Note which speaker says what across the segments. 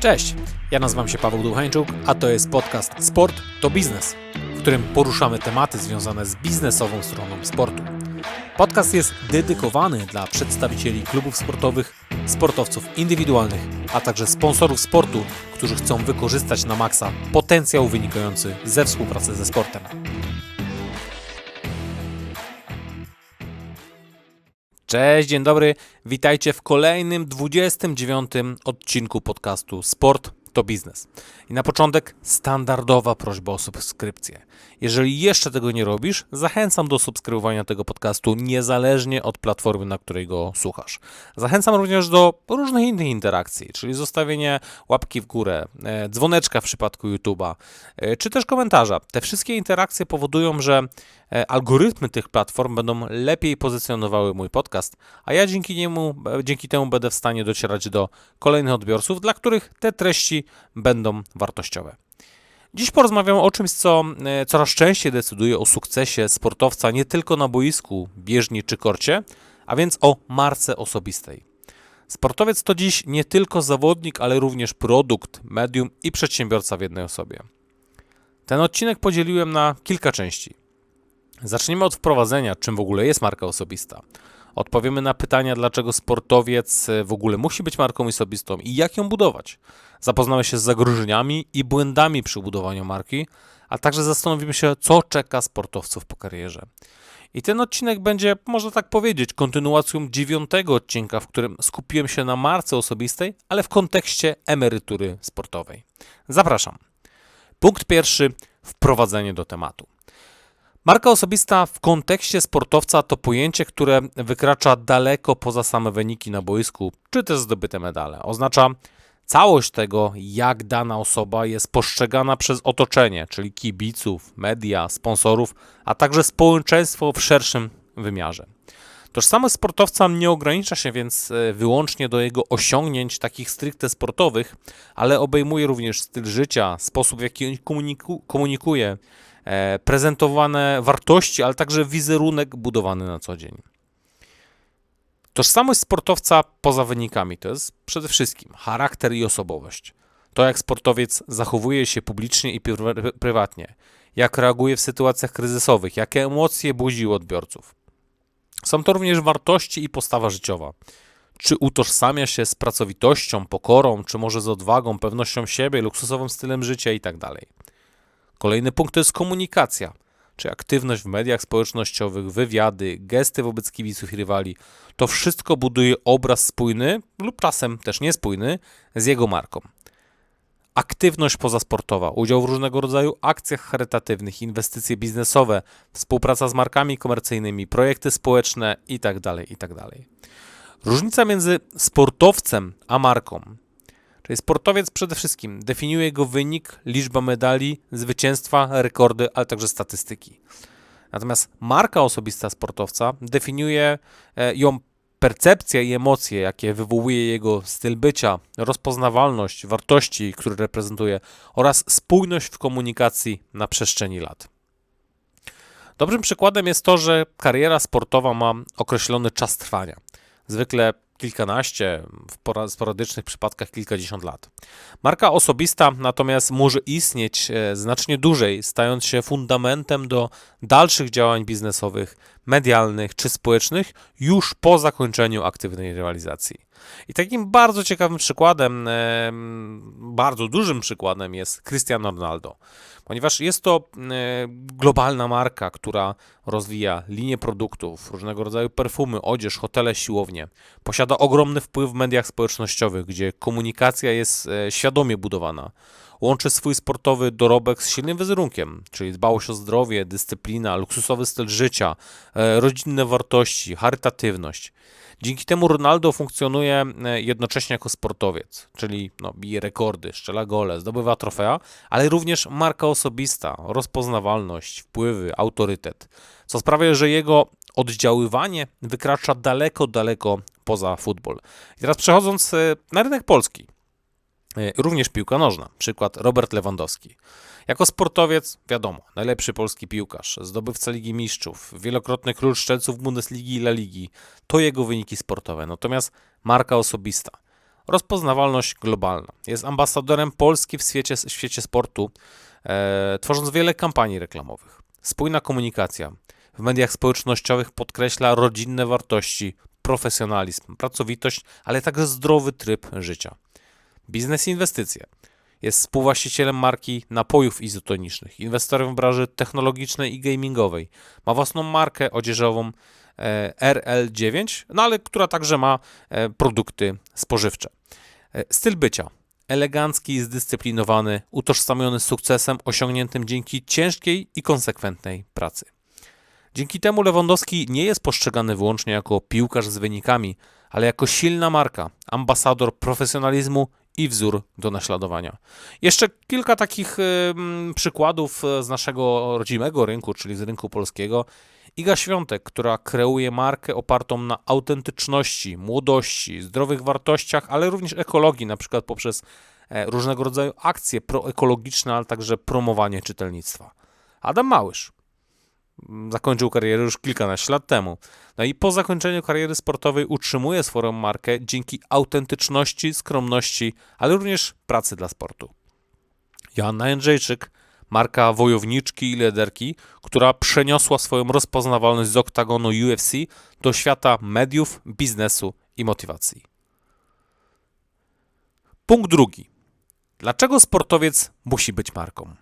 Speaker 1: Cześć, ja nazywam się Paweł Duchańczuk, a to jest podcast Sport to Biznes, w którym poruszamy tematy związane z biznesową stroną sportu. Podcast jest dedykowany dla przedstawicieli klubów sportowych, sportowców indywidualnych, a także sponsorów sportu, którzy chcą wykorzystać na maksa potencjał wynikający ze współpracy ze sportem. Cześć, dzień dobry. Witajcie w kolejnym 29 odcinku podcastu Sport to biznes. I na początek standardowa prośba o subskrypcję. Jeżeli jeszcze tego nie robisz, zachęcam do subskrybowania tego podcastu niezależnie od platformy, na której go słuchasz. Zachęcam również do różnych innych interakcji, czyli zostawienie łapki w górę, e, dzwoneczka w przypadku YouTube'a, e, czy też komentarza. Te wszystkie interakcje powodują, że algorytmy tych platform będą lepiej pozycjonowały mój podcast, a ja dzięki niemu, dzięki temu będę w stanie docierać do kolejnych odbiorców, dla których te treści będą wartościowe. Dziś porozmawiamy o czymś, co e, coraz częściej decyduje o sukcesie sportowca nie tylko na boisku, bieżni czy korcie, a więc o marce osobistej. Sportowiec to dziś nie tylko zawodnik, ale również produkt, medium i przedsiębiorca w jednej osobie. Ten odcinek podzieliłem na kilka części. Zaczniemy od wprowadzenia, czym w ogóle jest marka osobista. Odpowiemy na pytania, dlaczego sportowiec w ogóle musi być marką osobistą i jak ją budować. Zapoznamy się z zagrożeniami i błędami przy budowaniu marki, a także zastanowimy się, co czeka sportowców po karierze. I ten odcinek będzie, można tak powiedzieć, kontynuacją dziewiątego odcinka, w którym skupiłem się na marce osobistej, ale w kontekście emerytury sportowej. Zapraszam. Punkt pierwszy: wprowadzenie do tematu. Marka osobista w kontekście sportowca to pojęcie, które wykracza daleko poza same wyniki na boisku, czy też zdobyte medale. Oznacza całość tego, jak dana osoba jest postrzegana przez otoczenie, czyli kibiców, media, sponsorów, a także społeczeństwo w szerszym wymiarze. Tożsamość sportowca nie ogranicza się więc e, wyłącznie do jego osiągnięć takich stricte sportowych, ale obejmuje również styl życia, sposób w jaki komuniku komunikuje, e, prezentowane wartości, ale także wizerunek budowany na co dzień. Tożsamość sportowca poza wynikami to jest przede wszystkim charakter i osobowość. To, jak sportowiec zachowuje się publicznie i prywatnie, jak reaguje w sytuacjach kryzysowych, jakie emocje budzi u odbiorców. Są to również wartości i postawa życiowa. Czy utożsamia się z pracowitością, pokorą, czy może z odwagą, pewnością siebie, luksusowym stylem życia itd. Tak Kolejny punkt to jest komunikacja czy aktywność w mediach społecznościowych, wywiady, gesty wobec kibiców i rywali, to wszystko buduje obraz spójny lub czasem też niespójny z jego marką. Aktywność pozasportowa, udział w różnego rodzaju akcjach charytatywnych, inwestycje biznesowe, współpraca z markami komercyjnymi, projekty społeczne itd. Tak itd. Tak Różnica między sportowcem a marką Czyli sportowiec przede wszystkim definiuje jego wynik, liczba medali, zwycięstwa, rekordy, ale także statystyki. Natomiast marka osobista sportowca definiuje e, ją percepcja i emocje, jakie wywołuje jego styl bycia, rozpoznawalność, wartości, które reprezentuje oraz spójność w komunikacji na przestrzeni lat. Dobrym przykładem jest to, że kariera sportowa ma określony czas trwania. Zwykle kilkanaście, w sporadycznych przypadkach kilkadziesiąt lat. Marka osobista natomiast może istnieć e, znacznie dłużej, stając się fundamentem do dalszych działań biznesowych, medialnych czy społecznych już po zakończeniu aktywnej rywalizacji. I takim bardzo ciekawym przykładem, bardzo dużym przykładem jest Cristiano Ronaldo, ponieważ jest to globalna marka, która rozwija linię produktów, różnego rodzaju perfumy, odzież, hotele, siłownie. Posiada ogromny wpływ w mediach społecznościowych, gdzie komunikacja jest e, świadomie budowana. Łączy swój sportowy dorobek z silnym wizerunkiem, czyli dbałość o zdrowie, dyscyplina, luksusowy styl życia, e, rodzinne wartości, charytatywność. Dzięki temu Ronaldo funkcjonuje e, jednocześnie jako sportowiec, czyli no, bije rekordy, strzela gole, zdobywa trofea, ale również marka osobista, rozpoznawalność, wpływy, autorytet, co sprawia, że jego oddziaływanie wykracza daleko, daleko poza futbol. I teraz przechodząc e, na rynek polski, również piłka nożna, przykład Robert Lewandowski. Jako sportowiec, wiadomo, najlepszy polski piłkarz, zdobywca Ligi Mistrzów, wielokrotny król szczelców Bundesligi i La Ligi, to jego wyniki sportowe. Natomiast marka osobista. Rozpoznawalność globalna. Jest ambasadorem Polski w świecie, w świecie sportu, e, tworząc wiele kampanii reklamowych. Spójna komunikacja. W mediach społecznościowych podkreśla rodzinne wartości, profesjonalizm, pracowitość, ale także zdrowy tryb życia. Biznes i inwestycje. Jest współwłaścicielem marki napojów izotonicznych, inwestorem w branży technologicznej i gamingowej. Ma własną markę odzieżową e, RL9, no ale która także ma e, produkty spożywcze. E, Styl bycia. Elegancki i zdyscyplinowany, utożsamiony z sukcesem osiągniętym dzięki ciężkiej i konsekwentnej pracy. Dzięki temu Lewandowski nie jest postrzegany wyłącznie jako piłkarz z wynikami, ale jako silna marka, ambasador profesjonalizmu i wzór do naśladowania. Jeszcze kilka takich ym, przykładów e, z naszego rodzimego rynku, czyli z rynku polskiego. Iga Świątek, która kreuje markę opartą na autentyczności, młodości, zdrowych wartościach, ale również ekologii, na przykład poprzez e, różnego rodzaju akcje proekologiczne, ale także promowanie czytelnictwa. Adam Małysz, zakończył karierę już kilkanaście lat temu. No i po zakończeniu kariery sportowej utrzymuje swoją markę dzięki autentyczności, skromności, ale również pracy dla sportu. Joanna Jędrzejczyk, marka wojowniczki i liderki, która przeniosła swoją rozpoznawalność z oktagonu UFC do świata mediów, biznesu i motywacji. Punkt drugi. Dlaczego sportowiec musi być marką?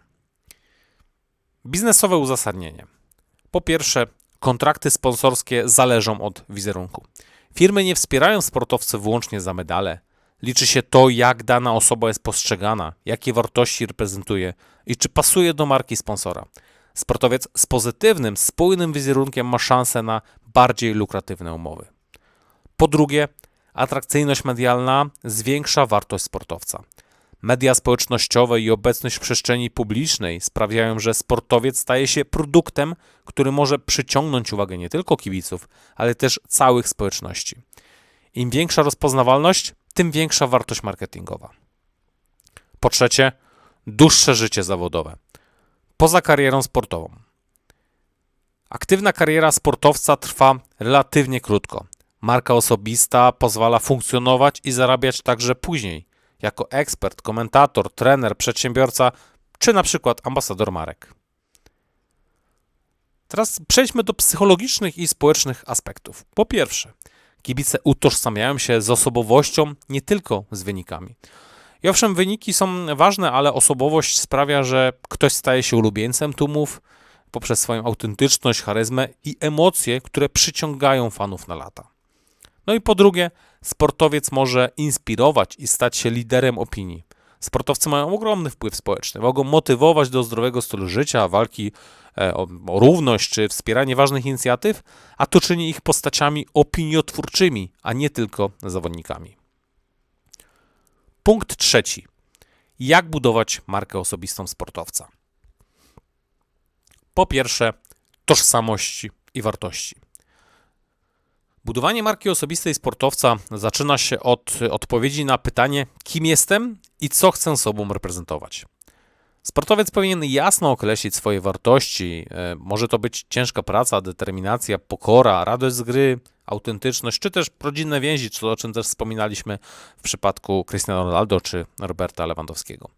Speaker 1: Biznesowe uzasadnienie. Po pierwsze, kontrakty sponsorskie zależą od wizerunku. Firmy nie wspierają sportowców wyłącznie za medale. Liczy się to, jak dana osoba jest postrzegana, jakie wartości reprezentuje i czy pasuje do marki sponsora. Sportowiec z pozytywnym, spójnym wizerunkiem ma szansę na bardziej lukratywne umowy. Po drugie, atrakcyjność medialna zwiększa wartość sportowca. Media społecznościowe i obecność w przestrzeni publicznej sprawiają, że sportowiec staje się produktem, który może przyciągnąć uwagę nie tylko kibiców, ale też całych społeczności. Im większa rozpoznawalność, tym większa wartość marketingowa. Po trzecie, dłuższe życie zawodowe. Poza karierą sportową. Aktywna kariera sportowca trwa relatywnie krótko. Marka osobista pozwala funkcjonować i zarabiać także później jako ekspert, komentator, trener, przedsiębiorca czy na przykład ambasador marek. Teraz przejdźmy do psychologicznych i społecznych aspektów. Po pierwsze, kibice utożsamiają się z osobowością, nie tylko z wynikami. I owszem, wyniki są ważne, ale osobowość sprawia, że ktoś staje się ulubieńcem tłumów poprzez swoją autentyczność, charyzmę i emocje, które przyciągają fanów na lata. No i po drugie, sportowiec może inspirować i stać się liderem opinii. Sportowcy mają ogromny wpływ społeczny, mogą motywować do zdrowego stylu życia, walki e, o, o równość czy wspieranie ważnych inicjatyw, a to czyni ich postaciami opiniotwórczymi, a nie tylko zawodnikami. Punkt trzeci. Jak budować markę osobistą sportowca? Po pierwsze, tożsamości i wartości. Budowanie marki osobistej sportowca zaczyna się od odpowiedzi na pytanie, kim jestem i co chcę sobą reprezentować. Sportowiec powinien jasno określić swoje wartości. E, może to być ciężka praca, determinacja, pokora, radość z gry, autentyczność, czy też rodzinne więzi, o czym też wspominaliśmy w przypadku Cristiano Ronaldo czy Roberta Lewandowskiego.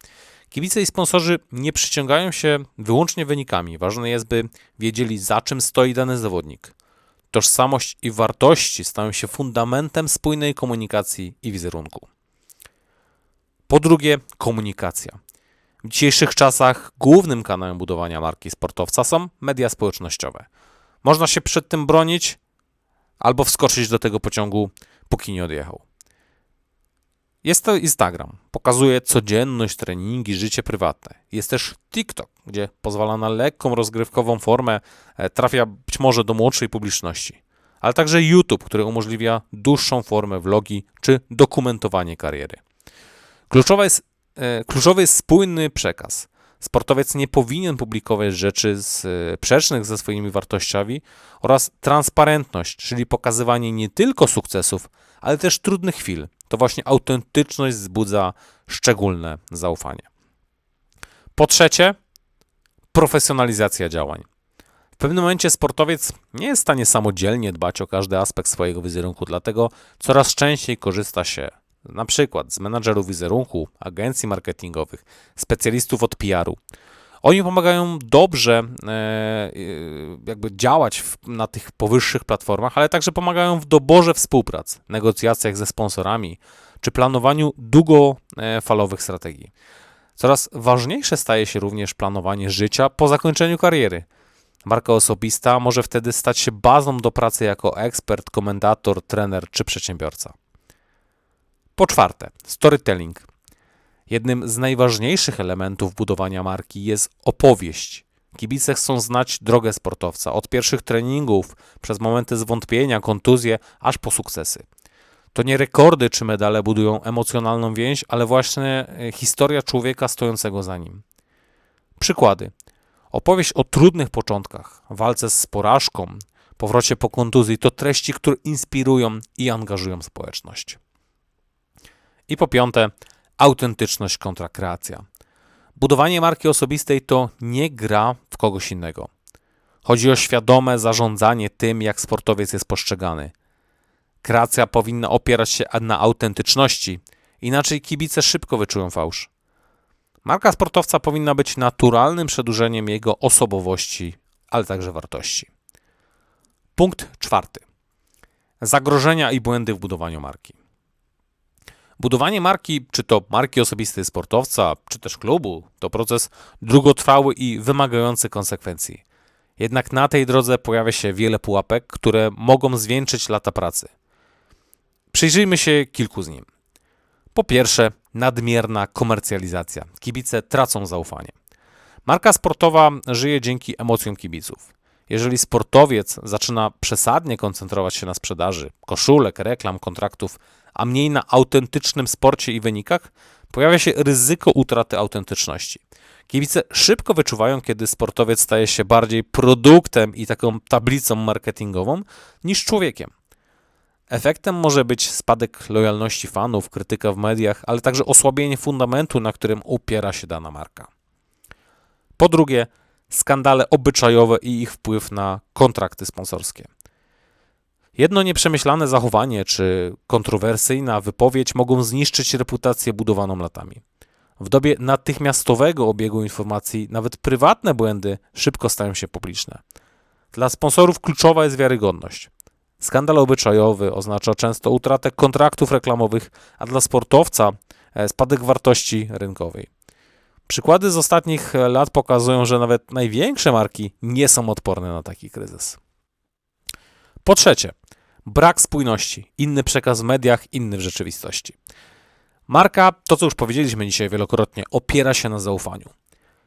Speaker 1: Kibice i sponsorzy nie przyciągają się wyłącznie wynikami. Ważne jest, by wiedzieli, za czym stoi dany zawodnik. Tożsamość i wartości stają się fundamentem spójnej komunikacji i wizerunku. Po drugie, komunikacja. W dzisiejszych czasach głównym kanałem budowania marki sportowca są media społecznościowe. Można się przed tym bronić albo wskoczyć do tego pociągu, póki nie odjechał. Jest to Instagram, pokazuje codzienność, treningi, życie prywatne. Jest też TikTok, gdzie pozwala na lekką, rozgrywkową formę, e, trafia być może do młodszej publiczności. Ale także YouTube, który umożliwia dłuższą formę vlogi czy dokumentowanie kariery. Jest, e, kluczowy jest spójny przekaz. Sportowiec nie powinien publikować rzeczy sprzecznych ze swoimi wartościami oraz transparentność, czyli pokazywanie nie tylko sukcesów, ale też trudnych chwil. To właśnie autentyczność wzbudza szczególne zaufanie. Po trzecie, profesjonalizacja działań. W pewnym momencie sportowiec nie jest w stanie samodzielnie dbać o każdy aspekt swojego wizerunku, dlatego coraz częściej korzysta się na przykład z menadżerów wizerunku, agencji marketingowych, specjalistów od PR-u. Oni pomagają dobrze e, e, jakby działać na tych powyższych platformach, ale także pomagają w doborze współprac, negocjacjach ze sponsorami czy planowaniu długofalowych strategii. Coraz ważniejsze staje się również planowanie życia po zakończeniu kariery. Marka osobista może wtedy stać się bazą do pracy jako ekspert, komentator, trener czy przedsiębiorca. Po czwarte, storytelling. Jednym z najważniejszych elementów budowania marki jest opowieść. Kibice chcą znać drogę sportowca, od pierwszych treningów, przez momenty zwątpienia, kontuzje, aż po sukcesy. To nie rekordy czy medale budują emocjonalną więź, ale właśnie e, historia człowieka stojącego za nim. Przykłady. Opowieść o trudnych początkach, walce z porażką, powrocie po kontuzji to treści, które inspirują i angażują społeczność. I po piąte, autentyczność kontra kreacja. Budowanie marki osobistej to nie gra w kogoś innego. Chodzi o świadome zarządzanie tym, jak sportowiec jest postrzegany. Kreacja powinna opierać się na autentyczności, inaczej kibice szybko wyczują fałsz. Marka sportowca powinna być naturalnym przedłużeniem jego osobowości, ale także wartości. Punkt czwarty. Zagrożenia i błędy w budowaniu marki. Budowanie marki, czy to marki osobistej sportowca, czy też klubu, to proces długotrwały i wymagający konsekwencji. Jednak na tej drodze pojawia się wiele pułapek, które mogą zwieńczyć lata pracy. Przyjrzyjmy się kilku z nim. Po pierwsze, nadmierna komercjalizacja. Kibice tracą zaufanie. Marka sportowa żyje dzięki emocjom kibiców. Jeżeli sportowiec zaczyna przesadnie koncentrować się na sprzedaży koszulek, reklam, kontraktów, a mniej na autentycznym sporcie i wynikach, pojawia się ryzyko utraty autentyczności. Kibice szybko wyczuwają, kiedy sportowiec staje się bardziej produktem i taką tablicą marketingową niż człowiekiem. Efektem może być spadek lojalności fanów, krytyka w mediach, ale także osłabienie fundamentu, na którym opiera się dana marka. Po drugie, skandale obyczajowe i ich wpływ na kontrakty sponsorskie. Jedno nieprzemyślane zachowanie czy kontrowersyjna wypowiedź mogą zniszczyć reputację budowaną latami. W dobie natychmiastowego obiegu informacji nawet prywatne błędy szybko stają się publiczne. Dla sponsorów kluczowa jest wiarygodność. Skandal obyczajowy oznacza często utratę kontraktów reklamowych, a dla sportowca e, spadek wartości rynkowej. Przykłady z ostatnich lat pokazują, że nawet największe marki nie są odporne na taki kryzys. Po trzecie, brak spójności, inny przekaz w mediach, inny w rzeczywistości. Marka, to co już powiedzieliśmy dzisiaj wielokrotnie, opiera się na zaufaniu.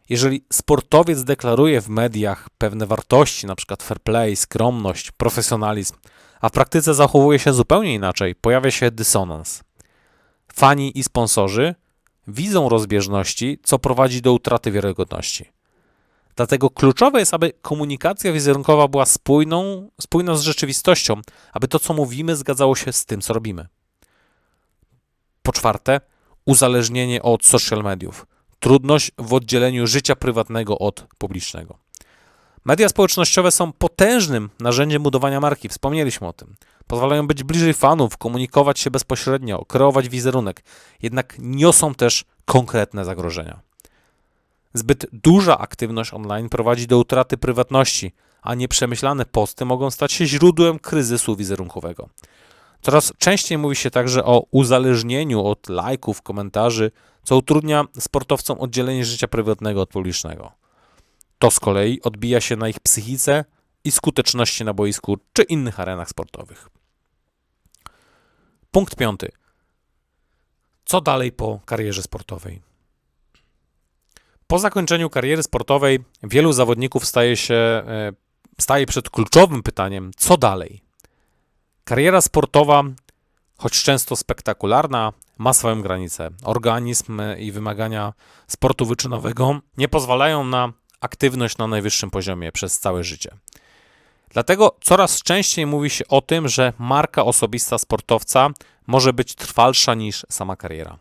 Speaker 1: Jeżeli sportowiec deklaruje w mediach pewne wartości, np. fair play, skromność, profesjonalizm, a w praktyce zachowuje się zupełnie inaczej, pojawia się dysonans. Fani i sponsorzy widzą rozbieżności, co prowadzi do utraty wiarygodności. Dlatego kluczowe jest, aby komunikacja wizerunkowa była spójną, spójna z rzeczywistością, aby to, co mówimy, zgadzało się z tym, co robimy. Po czwarte, uzależnienie od social mediów. Trudność w oddzieleniu życia prywatnego od publicznego. Media społecznościowe są potężnym narzędziem budowania marki, wspomnieliśmy o tym. Pozwalają być bliżej fanów, komunikować się bezpośrednio, kreować wizerunek, jednak niosą też konkretne zagrożenia. Zbyt duża aktywność online prowadzi do utraty prywatności, a nieprzemyślane posty mogą stać się źródłem kryzysu wizerunkowego. Coraz częściej mówi się także o uzależnieniu od lajków, komentarzy, co utrudnia sportowcom oddzielenie życia prywatnego od publicznego. To z kolei odbija się na ich psychice i skuteczności na boisku czy innych arenach sportowych. Punkt piąty. Co dalej po karierze sportowej? Po zakończeniu kariery sportowej wielu zawodników staje się e, staje przed kluczowym pytaniem, co dalej. Kariera sportowa, choć często spektakularna, ma swoją granicę. Organizm i wymagania sportu wyczynowego nie pozwalają na aktywność na najwyższym poziomie przez całe życie. Dlatego coraz częściej mówi się o tym, że marka osobista sportowca może być trwalsza niż sama kariera.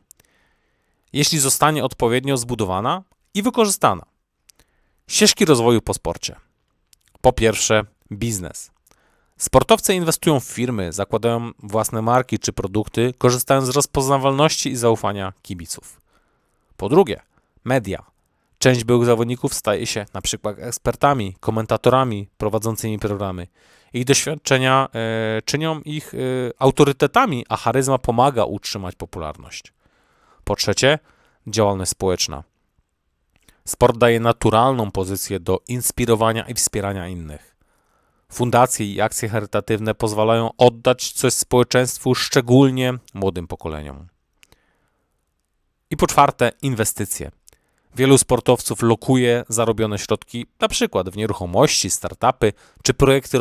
Speaker 1: Jeśli zostanie odpowiednio zbudowana i wykorzystana. Ścieżki rozwoju po sporcie. Po pierwsze, biznes. Sportowcy inwestują w firmy, zakładają własne marki czy produkty, korzystając z rozpoznawalności i zaufania kibiców. Po drugie, media. Część byłych zawodników staje się na przykład ekspertami, komentatorami prowadzącymi programy. Ich doświadczenia e, czynią ich e, autorytetami, a charyzma pomaga utrzymać popularność. Po trzecie, działalność społeczna. Sport daje naturalną pozycję do inspirowania i wspierania innych. Fundacje i akcje charytatywne pozwalają oddać coś społeczeństwu, szczególnie młodym pokoleniom. I po czwarte, inwestycje. Wielu sportowców lokuje zarobione środki, na przykład w nieruchomości, startupy czy projekty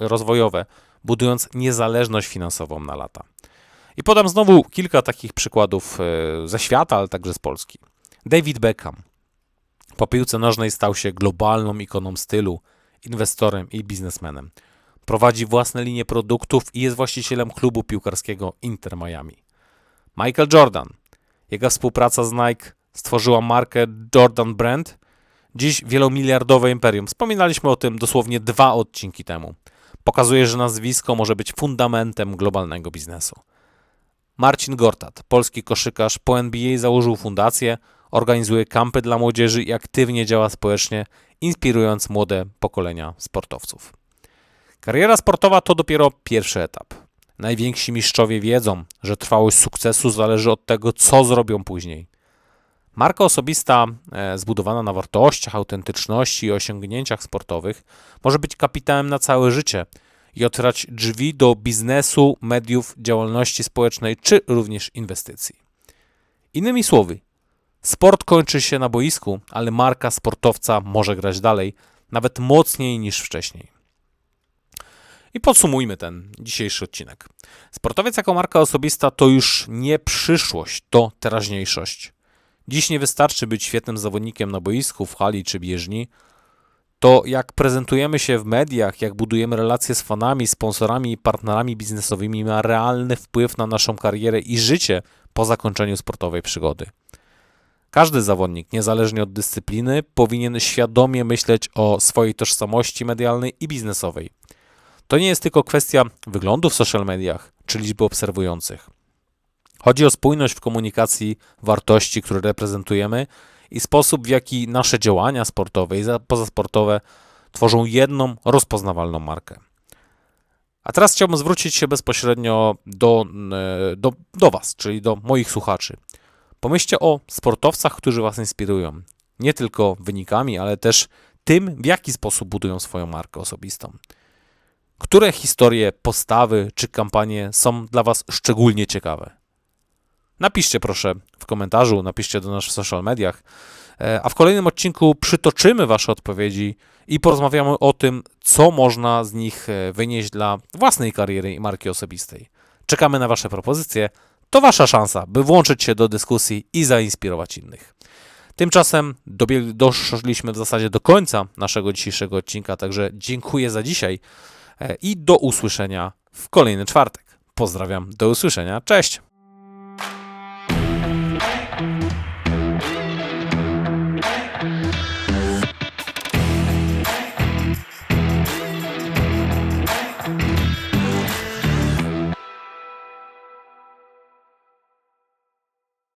Speaker 1: rozwojowe, budując niezależność finansową na lata. I podam znowu kilka takich przykładów e, ze świata, ale także z Polski. David Beckham. Po piłce nożnej stał się globalną ikoną stylu, inwestorem i biznesmenem. Prowadzi własne linie produktów i jest właścicielem klubu piłkarskiego Inter Miami. Michael Jordan. Jego współpraca z Nike stworzyła markę Jordan Brand, dziś wielomiliardowe imperium. Wspominaliśmy o tym dosłownie dwa odcinki temu. Pokazuje, że nazwisko może być fundamentem globalnego biznesu. Marcin Gortat, polski koszykarz, po NBA założył fundację, organizuje kampy dla młodzieży i aktywnie działa społecznie, inspirując młode pokolenia sportowców. Kariera sportowa to dopiero pierwszy etap. Najwięksi mistrzowie wiedzą, że trwałość sukcesu zależy od tego, co zrobią później. Marka osobista e, zbudowana na wartościach, autentyczności i osiągnięciach sportowych może być kapitałem na całe życie i otwierać drzwi do biznesu, mediów, działalności społecznej czy również inwestycji. Innymi słowy, sport kończy się na boisku, ale marka sportowca może grać dalej, nawet mocniej niż wcześniej. I podsumujmy ten dzisiejszy odcinek. Sportowiec jako marka osobista to już nie przyszłość, to teraźniejszość. Dziś nie wystarczy być świetnym zawodnikiem na boisku, w hali czy bieżni. To jak prezentujemy się w mediach, jak budujemy relacje z fanami, sponsorami i partnerami biznesowymi ma realny wpływ na naszą karierę i życie po zakończeniu sportowej przygody. Każdy zawodnik, niezależnie od dyscypliny, powinien świadomie myśleć o swojej tożsamości medialnej i biznesowej. To nie jest tylko kwestia wyglądu w social mediach czy liczby obserwujących. Chodzi o spójność w komunikacji wartości, które reprezentujemy i sposób, w jaki nasze działania sportowe i pozasportowe tworzą jedną rozpoznawalną markę. A teraz chciałbym zwrócić się bezpośrednio do, e, do, do Was, czyli do moich słuchaczy. Pomyślcie o sportowcach, którzy Was inspirują. Nie tylko wynikami, ale też tym, w jaki sposób budują swoją markę osobistą. Które historie, postawy czy kampanie są dla Was szczególnie ciekawe? Napiszcie proszę w komentarzu, napiszcie do nas w social mediach. E, a w kolejnym odcinku przytoczymy Wasze odpowiedzi i porozmawiamy o tym, co można z nich e, wynieść dla własnej kariery i marki osobistej. Czekamy na Wasze propozycje. To Wasza szansa, by włączyć się do dyskusji i zainspirować innych. Tymczasem doszliśmy w zasadzie do końca naszego dzisiejszego odcinka, także dziękuję za dzisiaj e, i do usłyszenia w kolejny czwartek. Pozdrawiam, do usłyszenia, cześć!